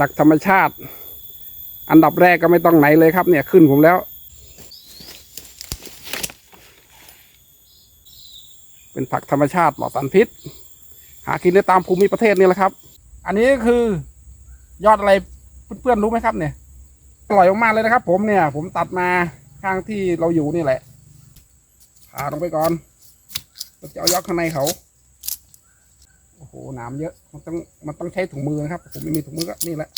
ดักธรรมชาติ อันดับแรกก็ไม่ต้องไหนเลยครับ เนี่ยขึ้นผมแล้ว เป็นผักธรรมชาติปลอดสารพิษ หากินได้ตามภูมิประเทศนี่แหละครับ อันนี้คือยอดอะไรเพื่อนๆรู้ไหมครับ เนี่ยอร่อยมากเลยนะครับ ผมเนี่ย ผมตัดมาข้างที่เราอยู่นี่แหละผ่าลงไปก่อนเราจะเอายอดข้างในเขา โอ้โหหนามเยอะ มันต้องมันต้องใช้ถุงมือนะครับ ผมไม่มีถุงมือก็นี่แหละ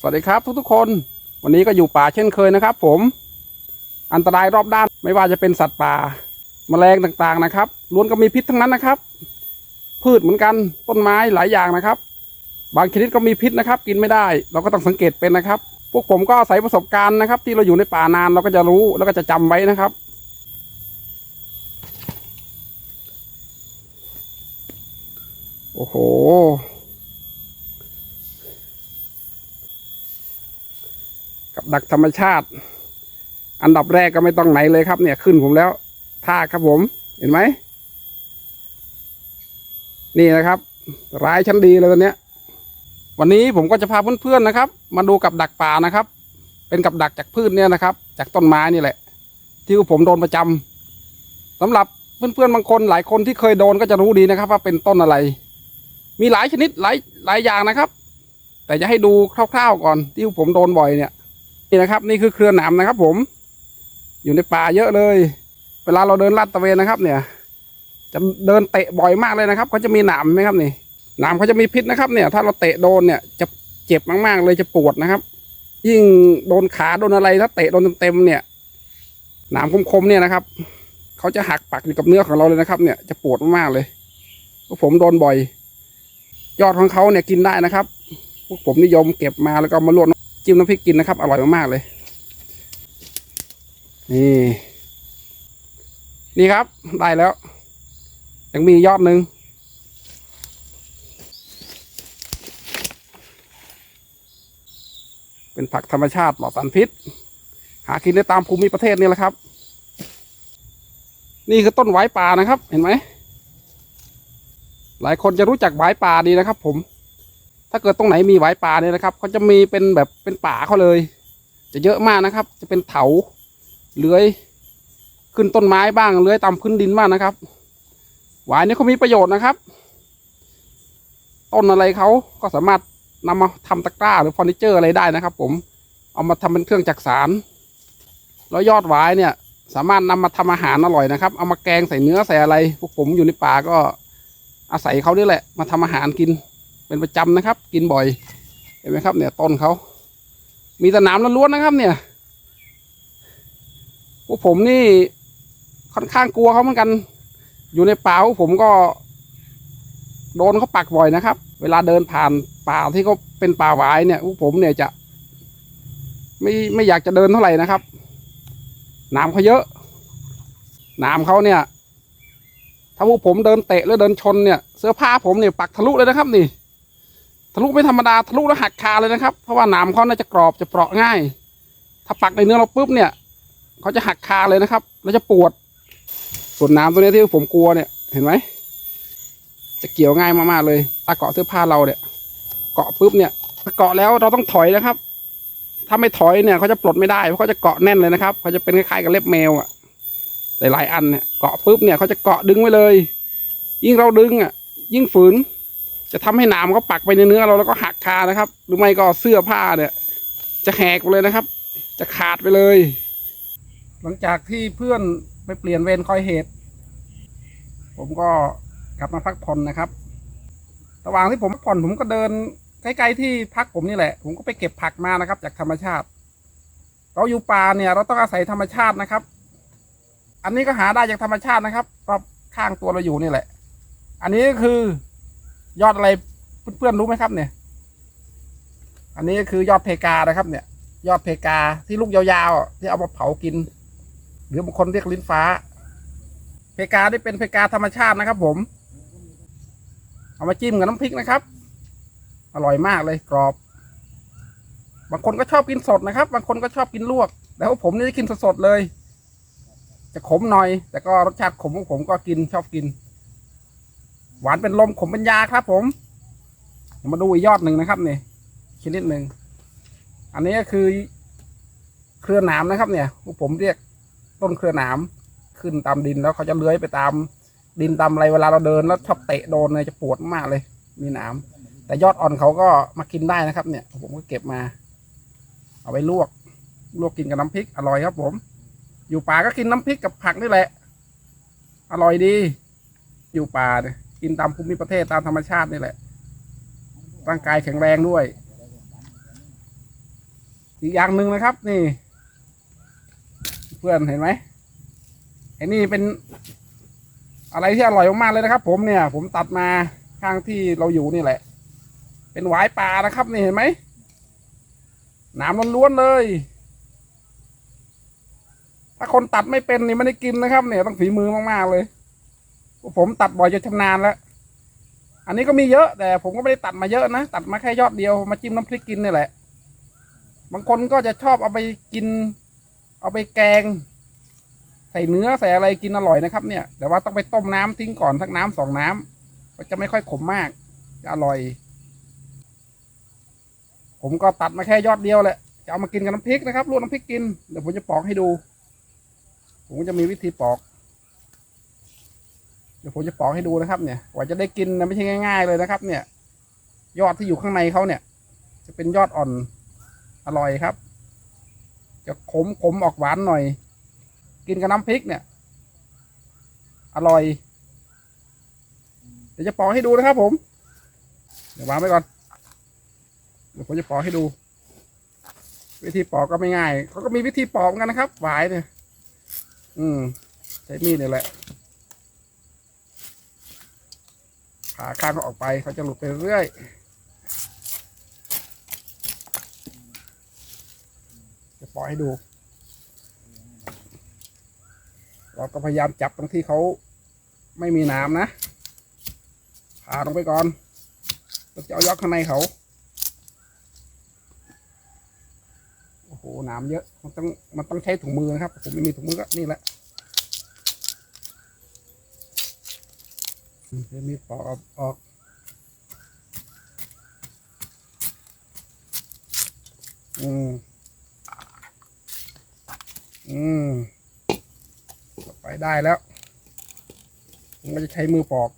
สวัสดีครับทุกๆคน วันนี้ก็อยู่ป่าเช่นเคยนะครับ ผม อันตรายรอบด้านไม่ว่าจะเป็นสัตว์ป่าแมลงต่างๆนะครับล้วนก็มีพิษทั้งนั้นนะครับ พืชเหมือนกันต้นไม้หลายอย่างนะครับ บางชนิดก็มีพิษนะครับ กินไม่ได้ เราก็ต้องสังเกตเป็นนะครับ พวกผมก็อาศัยประสบการณ์นะครับ ที่เราอยู่ในป่านานเราก็จะรู้แล้วก็จะจำไว้นะครับโอ้โห กับ ดักธรรมชาติ อันดับแรกก็ไม่ต้องไหนเลยครับเนี่ยขึ้นผมแล้วท่าครับผมเห็นไหม นี่นะครับ ร้ายชั้นดีเลยตอนเนี้ย วันนี้ผมก็จะพาเพื่อนๆนะครับ มาดูกับดักป่านะครับ เป็นกับดักจากพืชเนี่ยนะครับ จากต้นไม้นี่แหละ ที่ผมโดนประจำสำหรับเพื่อนๆบางคนหลายคนที่เคยโดนก็จะรู้ดีนะครับ ว่าเป็นต้นอะไร มีหลายชนิดหลายหลายอย่างนะครับ แต่จะให้ดูคร่าวๆก่อนที่ผมโดนบ่อยเนี่ย นี่นะครับ นี่คือเครือหนามนะครับ ผม อยู่ในป่าเยอะเลย เวลาเราเดินลาดตะเวนนะครับ เนี่ย จะเดินเตะบ่อยมากเลยนะครับเขาจะมีหนามไหมครับนี่หนามเขาจะมีพิษนะครับ เนี่ย ถ้าเราเตะโดนเนี่ย จะเจ็บมากๆเลยจะปวดนะครับ ยิ่งโดนขาโดนอะไรถ้าเตะโดนเต็มๆเนี่ยหนามคมๆเนี่ยนะครับเขาจะหักปักอยู่กับเนื้อของเราเลยนะครับ เนี่ยจะปวดมากๆเลยพวกผมโดนบ่อย ยอดของเขาเนี่ยกินได้นะครับ พวกผมนิยมเก็บมาแล้วก็มาลวก จิ้มน้ำพริกกินนะครับ อร่อยมากๆเลย นี่ นี่ครับ ได้แล้ว ยังมียอดหนึ่งเป็นผักธรรมชาติปลอดสารพิษ หากินได้ตามภูมิประเทศนี่แหละครับ นี่คือต้นไว้ป่านะครับ เห็นไหมหลายคนจะรู้จักไว้ป่าดีนะครับ ผม ถ้าเกิดตรงไหนมีหวายป่าเนี่ยนะครับเขาจะมีเป็นแบบเป็นป่าเขาเลย จะเยอะมากนะครับ จะเป็นเถาเลื้อย ขึ้นต้นไม้บ้างเลื้อยตามพื้นดินบ้างนะครับ หวายเนี่ยเขามีประโยชน์นะครับ ต้นอะไรเขาก็สามารถนำมาทำตะกร้าหรือเฟอร์นิเจอร์อะไรได้นะครับ ผมเอามาทำเป็นเครื่องจักสารแล้วยอดหวายเนี่ยสามารถนำมาทำอาหารอร่อยนะครับ เอามาแกงใส่เนื้อใส่อะไร พวกผมอยู่ในป่าก็อาศัยเขาด้วยแหละ มาทำอาหารกิน เป็นประจำนะครับ กินบ่อยเห็นไหมครับ เนี่ยต้นเขามีแต่หนามล้วนๆนะครับ เนี่ยพวกผมนี่ค่อนข้างกลัวเขาเหมือนกัน อยู่ในป่าพวกผมก็ โดนเขาปักบ่อยนะครับ เวลาเดินผ่านป่าที่เขาเป็นป่าหวายเนี่ยพวกผมเนี่ยจะ ไม่ไม่อยากจะเดินเท่าไหร่นะครับหนามเขาเยอะหนามเขาเนี่ย ถ้าพวกผมเดินเตะหรือเดินชนเนี่ย เสื้อผ้าผมเนี่ยปักทะลุเลยนะครับนี่ ทะลุไม่ธรรมดาทะลุแล้วหักคาเลยนะครับ เพราะว่าหนามเขาน่าจะกรอบจะเปราะง่าย ถ้าปักในเนื้อเราปุ๊บเนี่ยเขาจะหักคาเลยนะครับ แล้วจะปวดส่วนหนามตัวนี้ที่ผมกลัวเนี่ยเห็นไหมจะเกี่ยวง่ายมากๆเลยตาเกาะเสื้อผ้าเราเนี่ยเกาะปุ๊บเนี่ยถ้าเกาะแล้วเราต้องถอยนะครับ ถ้าไม่ถอยเนี่ยเขาจะปลดไม่ได้เพราะเขาจะเกาะแน่นเลยนะครับเขาจะเป็นคล้ายๆกับเล็บแมวอะหลายๆอันเนี่ยเกาะปุ๊บเนี่ยเขาจะเกาะดึงไว้เลย ยิ่งเราดึงอะ ยิ่งฝืน จะทำให้หนามเขาปักไปในเนื้อเราแล้วก็หักคานะครับ หรือไม่ก็เสื้อผ้าเนี่ย จะแหกไปเลยนะครับ จะขาดไปเลย หลังจากที่เพื่อนไปเปลี่ยนเวรคอยเหตุ ผมก็กลับมาพักผ่อนนะครับระหว่างที่ผมพักผ่อนผมก็เดินใกล้ๆที่พักผมนี่แหละ ผมก็ไปเก็บผักมานะครับ จากธรรมชาติ เราอยู่ป่าเนี่ยเราต้องอาศัยธรรมชาตินะครับ อันนี้ก็หาได้จากธรรมชาตินะครับรอบข้างตัวเราอยู่นี่แหละ อันนี้ก็คือ ยอดอะไรเพื่อนๆรู้ไหมครับเนี่ย อันนี้ก็คือยอดเพกานะครับ เนี่ย ยอดเพกาที่ลูกยาวๆที่เอามาเผากิน หรือบางคนเรียกลิ้นฟ้า เพกาที่เป็นเพกาธรรมชาตินะครับ ผม เอามาจิ้มกับน้ำพริกนะครับ อร่อยมากเลยกรอบ บางคนก็ชอบกินสดนะครับ บางคนก็ชอบกินลวกแต่ว่าผมนี่กินสดๆเลย จะขมหน่อย แต่ก็รสชาติขมของผมก็กินชอบกิน หวานเป็นลมขมเป็นยาครับ ผมมาดูอีกยอดหนึ่งนะครับนี่ชนิดหนึ่งอันนี้ก็คือ เครือหนามนะครับเนี่ยผมเรียกต้นเครือหนามขึ้นตามดินแล้วเขาจะเลื้อยไปตามดินตามอะไรเวลาเราเดินแล้วชอบเตะโดนเลยจะปวดมากเลย มีหนามแต่ยอดอ่อนเขาก็มากินได้นะครับ เนี่ย ผมก็เก็บมา เอาไปลวก ลวกกินกับน้ำพริกอร่อยครับ ผม อยู่ป่าก็กินน้ำพริกกับผักนี่แหละ อร่อยดี อยู่ป่าเนี่ย กินตามภูมิประเทศตามธรรมชาตินี่แหละ ร่างกายแข็งแรงด้วย อีกอย่างหนึ่งนะครับ นี่ เพื่อนเห็นไหมไอ้นี่เป็นอะไรที่อร่อยมากๆเลยนะครับ ผมเนี่ย ผมตัดมาข้างที่เราอยู่นี่แหละ เป็นหวายป่านะครับ นี่เห็นไหมหนามล้วนๆเลย ถ้าคนตัดไม่เป็นนี่ไม่ได้กินนะครับ เนี่ยต้องฝีมือมากๆเลย ผมตัดบ่อยจนชำนาญแล้ว อันนี้ก็มีเยอะแต่ ผมก็ไม่ได้ตัดมาเยอะนะ ตัดมาแค่ยอดเดียวมาจิ้มน้ำพริกกินนี่แหละ บางคนก็จะชอบเอาไปกิน เอาไปแกง ใส่เนื้อใส่อะไรกินอร่อยนะครับ เนี่ย แต่ว่าต้องไปต้มน้ำทิ้งก่อนสักน้ำสองน้ำก็จะไม่ค่อยขมมากจะอร่อย ผมก็ตัดมาแค่ยอดเดียวแหละ จะเอามากินกับน้ำพริกนะครับลวกน้ำพริกกิน เดี๋ยวผมจะปอกให้ดู ผมก็จะมีวิธีปอก เดี๋ยวผมจะปอกให้ดูนะครับเนี่ยกว่าจะได้กินนะไม่ใช่ง่าย ๆ เลยนะครับ เนี่ย ยอดที่อยู่ข้างในเขาเนี่ย จะเป็นยอดอ่อนอร่อยครับ จะขมขมออกหวานหน่อย กินกับน้ำพริกเนี่ย อร่อย เดี๋ยวจะปอกให้ดูนะครับ ผม เดี๋ยววางไว้ก่อนเดี๋ยวผมจะปอกให้ดู วิธีปอกก็ไม่ง่ายเขาก็มีวิธีปอกกันนะครับหวายเนี่ย อืมใช้มีดเนี่ยแหละ ผ่าข้างเขาออกไปเขาจะหลุดไปเรื่อยจะปล่อยให้ดู เราก็พยายามจับตรงที่เขาไม่มีน้ำนะผ่าลงไปก่อนเราจะเอายอดข้างในเขาโอ้โหน้ำเยอะ มันต้องมันต้องใช้ถุงมือนะครับผมไม่มีถุงมือก็นี่แหละ อืมเดี๋ยวมีปอกออกอืม อืม ไปได้แล้วมก็จะใช้มือปอก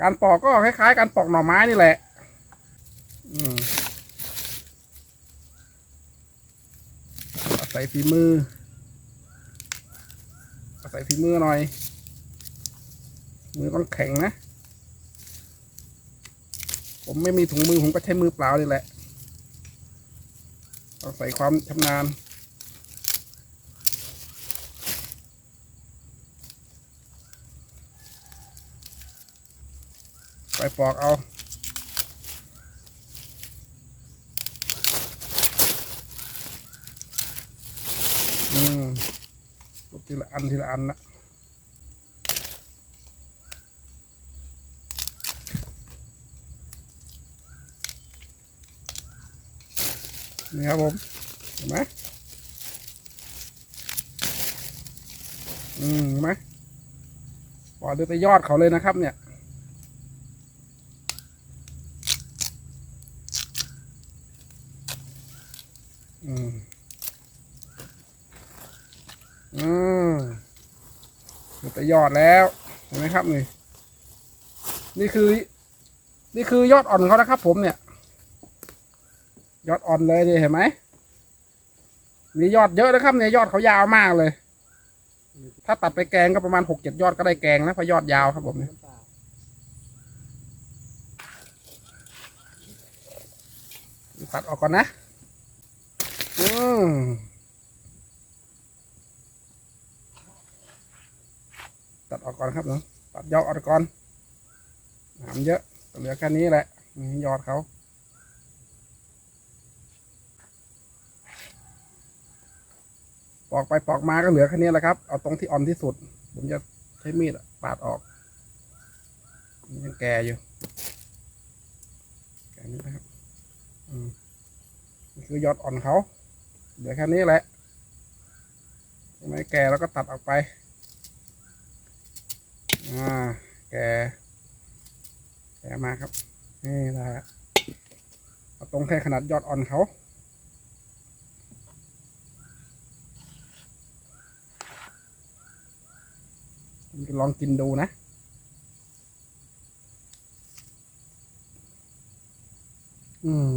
การปอกก็คล้ายๆ การปอกหน่อไม้นี่แหละ อืม อาศัยฝีมืออาศัยฝีมือหน่อย มือต้องแข็งนะ ผมไม่มีถุงมือ ผมก็ใช้มือเปล่านี่แหละ ต้องใส่ความชำนาญไปปอกเอา อืมลูก ทีละอันทีละอันนะนี่ครับผมเห็นไหมอืมเห็นไหมปล่อยดูแต่ยอดเขาเลยนะครับ เนี่ยอืมอืม ดูแต่ยอดแล้วเห็นไหมครับนี่นี่คือ นี่คือยอดอ่อนเขานะครับ ผมเนี่ย ยอดอ่อนเลยนี่เห็นไหมมียอดเยอะนะครับเนี่ยยอดเขายาวมากเลย ถ้าตัดไปแกงก็ประมาณหกเจ็ดยอดก็ได้แกงนะเพราะยอดยาวครับผมเนี่ยตัดออกก่อนนะ อืม ตัดออกก่อนครับเนาะตัดยอดออกก่อนหนามเยอะเหลือแค่นี้แหละนี่ยอดเขาปอกไปปอกมาก็เหลือแค่นี้แหละครับเอาตรงที่อ่อนที่สุด ผมจะใช้มีดปาดออกยังแก่อยู่แค่นี้นะครับอืมนี่คือยอดอ่อนเขาเหลือแค่นี้แหละไม่แก่แล้วก็ตัดออกไป อ่าแกแกมาครับ นี่นะฮะเอาตรงแค่ขนาดยอดอ่อนเขาลองกินดูนะอืม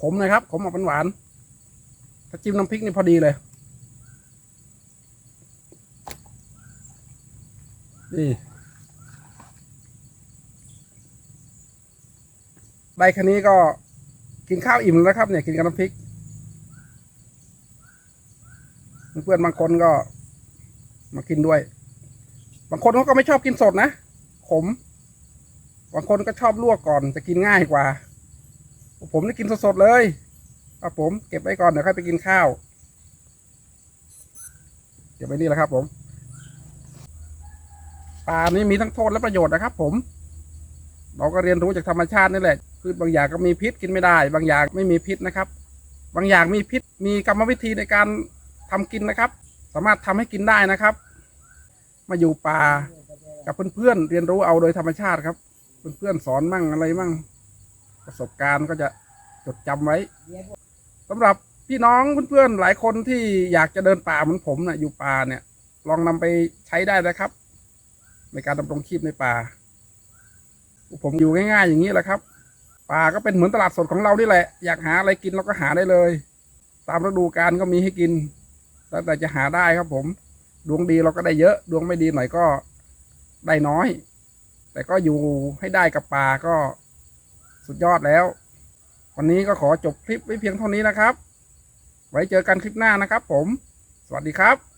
ขมนะครับขมออกเป็นหวาน ถ้าจิ้มน้ำพริกนี่พอดีเลย นี่ได้แค่นี้ก็กินข้าวอิ่มแล้วครับ เนี่ย กินกับน้ำพริก เพื่อนบางคนก็ มากินด้วย บางคนเขาก็ไม่ชอบกินสดนะ ขม บางคนก็ชอบลวกก่อนจะกินง่ายกว่า ผมได้กินสดๆเลยครับผมเก็บไว้ก่อนเดี๋ยวค่อยไปกินข้าว เก็บไว้นี่แหละครับผม ปลานี่มีทั้งโทษและประโยชน์นะครับ ผม เราก็เรียนรู้จากธรรมชาตินี่แหละพืชบางอย่างก็มีพิษกินไม่ได้ บางอย่างไม่มีพิษนะครับ บางอย่างมีพิษมีกรรมวิธีในการทำกินนะครับ สามารถทำให้กินได้นะครับ มาอยู่ป่ากับเพื่อนๆเรียนรู้เอาโดยธรรมชาติครับ เพื่อนๆสอนมั่งอะไรมั่ง ประสบการณ์ก็จะจดจำไว้สำหรับพี่น้องเพื่อนๆหลายคนที่อยากจะเดินป่าเหมือนผมนะ่ะอยู่ป่าเนี่ย ลองนำไปใช้ได้นะครับ ในการดำรงชีพในป่า ผมอยู่ง่ายๆอย่างนี้แหละครับ ป่าก็เป็นเหมือนตลาดสดของเรานี่แหละ อยากหาอะไรกินเราก็หาได้เลย ตามฤดูกาลก็มีให้กินแล้วแต่จะหาได้ครับผม ดวงดีเราก็ได้เยอะ ดวงไม่ดีหน่อยก็ได้น้อย แต่ก็อยู่ให้ได้กับป่าก็สุดยอดแล้ว วันนี้ก็ขอจบคลิปไว้เพียงเท่านี้นะครับ ไว้เจอกันคลิปหน้านะครับผม สวัสดีครับ